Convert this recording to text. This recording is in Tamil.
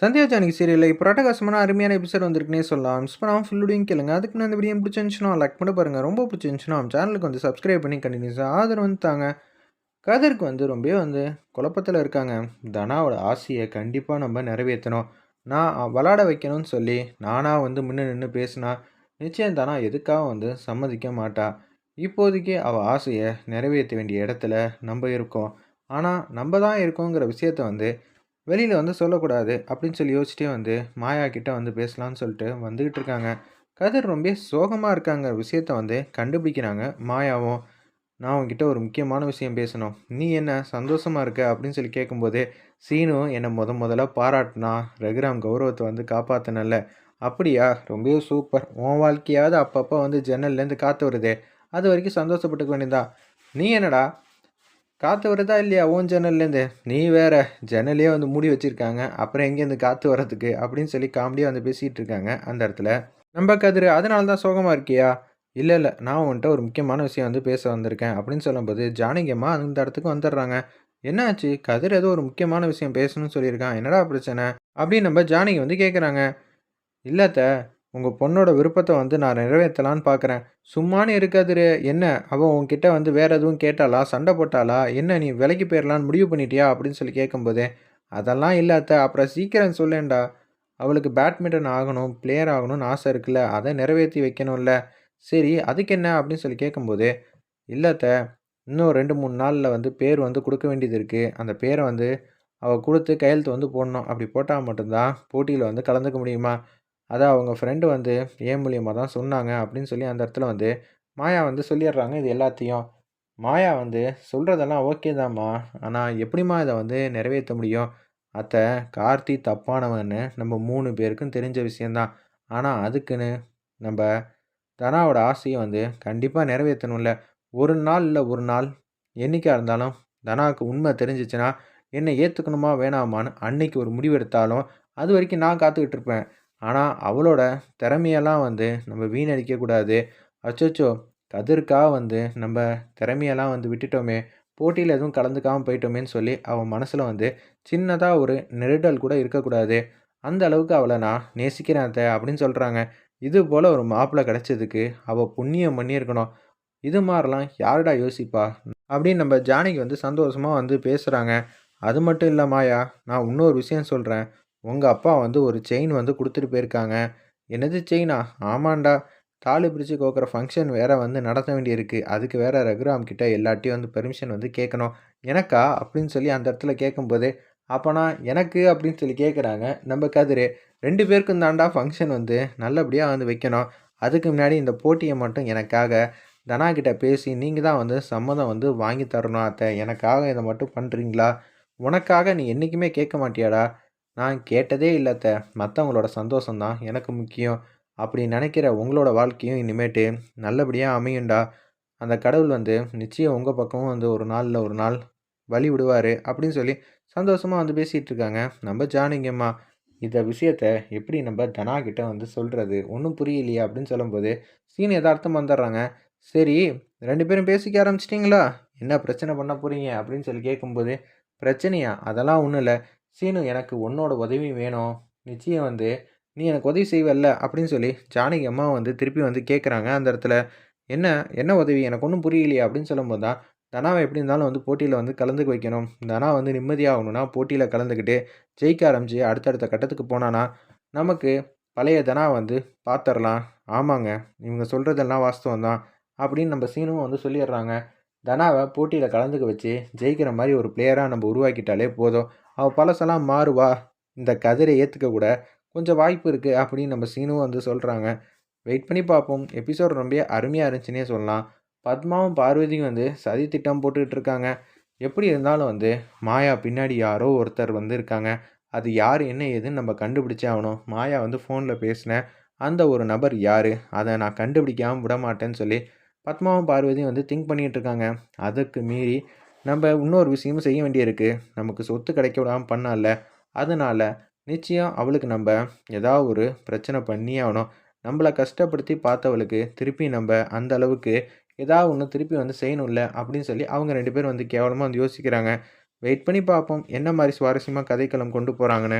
சந்தியா ஜானகி சீரியலில் இப்போ அட்டகாசமான அருமையான எபிசோட் வந்திருக்குனே சொல்லலாம். மிஸ் பண்ணாமல் ஃபுல்லுடையும் கேளுங்க. அதுக்கு நான் இந்த வீடியோ பிடிச்சிருந்துச்சுன்னா லைக் பண்ண பாருங்கள் ரொம்ப பிடிச்சிருந்துச்சுன்னா சேனலுக்கு வந்து சப்ஸ்கிரைப் பண்ணி கண்டினியூஸாக ஆதரவு வந்து தாங்க. கதருக்கு வந்து ரொம்பவே வந்து குழப்பத்தில் இருக்காங்க. தனாவோட ஆசையை கண்டிப்பாக நம்ம நிறைவேற்றணும். நான் விளாட வைக்கணும்னு சொல்லி நானாக வந்து முன்னே நின்று பேசினா நிச்சயம் தானா எதுக்காக வந்து சம்மதிக்க மாட்டா. இப்போதைக்கு அவள் ஆசையை நிறைவேற்ற வேண்டிய இடத்துல நம்ம இருக்கோம். ஆனால் நம்ம தான் இருக்கோங்கிற விஷயத்த வந்து வெளியில் வந்து சொல்லக்கூடாது அப்படின்னு சொல்லி யோசிச்சிட்டே வந்து மாயா கிட்ட வந்து பேசலான்னு சொல்லிட்டு வந்துக்கிட்டு இருக்காங்க. கதிர் ரொம்ப சோகமாக இருக்காங்க. விஷயத்த வந்து கண்டுபிடிக்கிறாங்க. மாயாவும் நான் உங்ககிட்ட ஒரு முக்கியமான விஷயம் பேசணும். நீ என்ன சந்தோஷமாக இருக்க? அப்படின்னு சொல்லி கேட்கும்போது சீனு என்னை முத முதல்ல பாராட்டினா ரகுராம் கௌரவத்தை வந்து காப்பாற்றினல அப்படியா? ரொம்பவே சூப்பர். உன் வாழ்க்கையாவது அப்பப்போ வந்து ஜன்னல்லேருந்து காற்று வருதே. அது வரைக்கும் சந்தோஷப்பட்டுக்க வேண்டியதா நீ என்னடா காற்று வருதா இல்லையா ஓன் ஜன்னல்லேருந்து நீ வேற ஜன்னலே வந்து மூடி வச்சுருக்காங்க. அப்புறம் எங்கேருந்து காற்று வர்றதுக்கு? அப்படின்னு சொல்லி காமெடியாக வந்து பேசிகிட்டு இருக்காங்க அந்த இடத்துல. நம்ம கதிர் அதனால தான் சோகமாக இருக்கியா? இல்லை இல்லை நான் உன்ட்ட ஒரு முக்கியமான விஷயம் வந்து பேச வந்திருக்கேன். அப்படின்னு சொல்லும்போது ஜானகியம்மா அந்த இடத்துக்கு வந்துடுறாங்க. என்னாச்சு கதிர் ஏதோ ஒரு முக்கியமான விஷயம் பேசணும்னு சொல்லியிருக்கான். என்னடா பிரச்சனை? அப்படின்னு நம்ம ஜானகி வந்து கேட்குறாங்க இல்லத்த உங்கள் பொண்ணோட விருப்பத்தை வந்து நான் நிறைவேற்றலான்னு பார்க்குறேன் சும்மானு இருக்காது என்ன? அவள் உன்கிட்ட வந்து வேறு எதுவும் கேட்டாளா? சண்டை போட்டாளா? என்ன நீ விலைக்கு போயிடலான்னு முடிவு பண்ணிட்டியா? அப்படின்னு சொல்லி கேட்கும்போதே அதெல்லாம் இல்லாத அப்புறம் சீக்கிரம் சொல்லேன்டா. அவளுக்கு பேட்மிண்டன் ஆகணும் பிளேயர் ஆகணும்னு ஆசை இருக்குல்ல அதை நிறைவேற்றி வைக்கணும்ல. சரி அதுக்கு என்ன? அப்படின்னு சொல்லி கேட்கும்போது இல்லாத்த இன்னும் ரெண்டு மூணு நாளில் வந்து பேர் வந்து கொடுக்க வேண்டியது இருக்குது அந்த பேரை வந்து அவள் கொடுத்து கையெழுத்து வந்து போடணும். அப்படி போட்டால் மட்டும்தான் போட்டியில் வந்து கலந்துக்க முடியுமா? அதை அவங்க ஃப்ரெண்டு வந்து ஏன் மூலியமாக தான் சொன்னாங்க? அப்படின்னு சொல்லி அந்த இடத்துல வந்து மாயா வந்து சொல்லிடுறாங்க இது எல்லாத்தையும். மாயா வந்து சொல்கிறதெல்லாம் ஓகே தாம்மா ஆனால் எப்படிம்மா இதை வந்து நிறைவேற்ற முடியும்? அத்தை கார்த்தி தப்பானவன்னு நம்ம மூணு பேருக்கும் தெரிஞ்ச விஷயந்தான் ஆனால் அதுக்குன்னு நம்ம தனாவோட ஆசையை வந்து கண்டிப்பாக நிறைவேற்றணும்ல. ஒரு நாள் இல்லை ஒரு நாள் என்றைக்காக இருந்தாலும் தனாவுக்கு உண்மை தெரிஞ்சிச்சுன்னா என்னை ஏற்றுக்கணுமா வேணாமான்னு அன்னைக்கு ஒரு முடிவு எடுத்தாலும் அது வரைக்கும் நான் காத்துக்கிட்டு இருப்பேன். ஆனால் அவளோட திறமையெல்லாம் வந்து நம்ம வீணடிக்கக்கூடாது அச்சோச்சோ கதிர்க்காக வந்து நம்ம திறமையெல்லாம் வந்து விட்டுட்டோமே போட்டியில் எதுவும் கலந்துக்காமல் போயிட்டோமேன்னு சொல்லி அவன் மனசில் வந்து சின்னதாக ஒரு நெருடல் கூட இருக்கக்கூடாது அந்த அளவுக்கு அவளை நான் நேசிக்கிறேன் அத்தை அப்படின்னு சொல்கிறாங்க இது போல் ஒரு மாப்பிள்ளை கிடச்சதுக்கு அவள் புண்ணியம் பண்ணியிருக்கணும். இது மாதிரிலாம் யாருடா யோசிப்பா? அப்படின்னு நம்ம ஜானகி வந்து சந்தோஷமாக வந்து பேசுகிறாங்க அது மட்டும் இல்லை மாயா நான் இன்னொரு விஷயம் சொல்கிறேன் உங்கள் அப்பா வந்து ஒரு செயின் வந்து கொடுத்துட்டு போயிருக்காங்க. என்னது செயினா ஆமாண்டா. தாலி பிரித்து கோக்குற ஃபங்க்ஷன் வேறு வந்து நடத்த வேண்டியிருக்கு. அதுக்கு வேறு ரகுராம் கிட்டே எல்லாட்டையும் வந்து பெர்மிஷன் வந்து கேட்கணும் எனக்கா? அப்படின்னு சொல்லி அந்த இடத்துல கேட்கும்போது அப்போனா எனக்கு அப்படின்னு சொல்லி கேட்குறாங்க நம்ம கதிர். ரெண்டு பேருக்கும் தாண்டா ஃபங்க்ஷன் வந்து நல்லபடியாக வந்து வைக்கணும். அதுக்கு முன்னாடி இந்த போட்டியை மட்டும் எனக்காக தனா கிட்ட பேசி நீங்கள் தான் வந்து சம்மதம் வந்து வாங்கி தரணும் அத்தை. எனக்காக இதை மட்டும் பண்ணுறீங்களா உனக்காக நீ என்றைக்குமே கேட்க மாட்டியாடா? நான் கேட்டதே இல்லாத மற்றவங்களோட சந்தோஷம்தான் எனக்கு முக்கியம். அப்படி நினைக்கிற உங்களோட வாழ்க்கையும் இனிமேட்டு நல்லபடியாக அமையுண்டா அந்த கடவுள் வந்து நிச்சயம் உங்கள் பக்கமும் வந்து ஒரு நாளில் ஒரு நாள் வழி விடுவார் அப்படின்னு சொல்லி சந்தோஷமாக வந்து பேசிகிட்டு இருக்காங்க. நம்ம ஜானிங்கம்மா இந்த விஷயத்த எப்படி நம்ம தனா கிட்ட வந்து சொல்கிறது ஒன்றும் புரியலையா அப்படின்னு சொல்லும்போது சீன் எதார்த்தம் வந்துடுறாங்க. சரி ரெண்டு பேரும் பேசிக்க ஆரம்பிச்சிட்டிங்களா? என்ன பிரச்சனை பண்ண போகிறீங்க அப்படின்னு சொல்லி கேட்கும்போது பிரச்சனையா? அதெல்லாம் ஒன்றும் இல்லை. சீனு எனக்கு உன்னோட உதவி வேணும். நிச்சயம் வந்து நீ எனக்கு உதவி செய்வல்ல. அப்படின்னு சொல்லி ஜானகி அம்மா வந்து திருப்பி வந்து கேட்குறாங்க அந்த இடத்துல. என்ன? என்ன உதவி? எனக்கு ஒன்றும் புரியலையே. அப்படின்னு சொல்லும்போது தான் தனாவை எப்படி இருந்தாலும் வந்து போட்டியில் வந்து கலந்துக்க வைக்கணும். தனா வந்து நிம்மதியாகணும்னா போட்டியில் கலந்துக்கிட்டு ஜெயிக்க ஆரம்பிச்சு அடுத்தடுத்த கட்டத்துக்கு போனான்னா நமக்கு பழைய தனா வந்து பார்த்துடலாம் ஆமாங்க இவங்க சொல்கிறதெல்லாம் வாஸ்தவம் தான் அப்படின்னு நம்ம சீனும் வந்து சொல்லிடுறாங்க. தனாவை போட்டியில் கலந்துக்க வச்சு ஜெயிக்கிற மாதிரி ஒரு பிளேயராக நம்ம உருவாக்கிட்டாலே போதும். அவள் பழசெல்லாம் மாறுவா. இந்த கதிரை ஏற்றுக்க கூட கொஞ்சம் வாய்ப்பு இருக்குது அப்படின்னு நம்ம சீனும் வந்து சொல்கிறாங்க வெயிட் பண்ணி பார்ப்போம். எபிசோட் ரொம்ப அருமையாக இருந்துச்சுன்னே சொல்லலாம். பத்மாவும் பார்வதியும் வந்து சதி திட்டம் போட்டுக்கிட்டு இருக்காங்க. எப்படி இருந்தாலும் வந்து மாயா பின்னாடி யாரோ ஒருத்தர் வந்து இருக்காங்க அது யார் என்ன ஏதுன்னு நம்ம கண்டுபிடிச்சே ஆகணும். மாயா வந்து ஃபோனில் பேசினேன் அந்த ஒரு நபர் யார்? அதை நான் கண்டுபிடிக்காமல் விட மாட்டேன்னு சொல்லி பத்மாவும் பார்வதியும் வந்து திங்க் பண்ணிகிட்டு இருக்காங்க அதுக்கு மீறி நம்ம இன்னொரு விஷயமும் செய்ய வேண்டியிருக்கு. நமக்கு சொத்து கிடைக்க விடாமல் பண்ணால. அதனால் நிச்சயம் அவளுக்கு நம்ம ஏதாவது ஒரு பிரச்சனை பண்ணியே ஆகணும். நம்மளை கஷ்டப்படுத்தி பார்த்தவளுக்கு திருப்பி நம்ம அந்த அளவுக்கு ஏதாவது ஒன்று திருப்பி வந்து செய்யணும்ல அப்படின்னு சொல்லி அவங்க ரெண்டு பேரும் வந்து கேவலமாக வந்து யோசிக்கிறாங்க. வெயிட் பண்ணி பார்ப்போம். என்ன மாதிரி சுவாரஸ்யமாக கதைக்களம் கொண்டு போகிறாங்கன்னு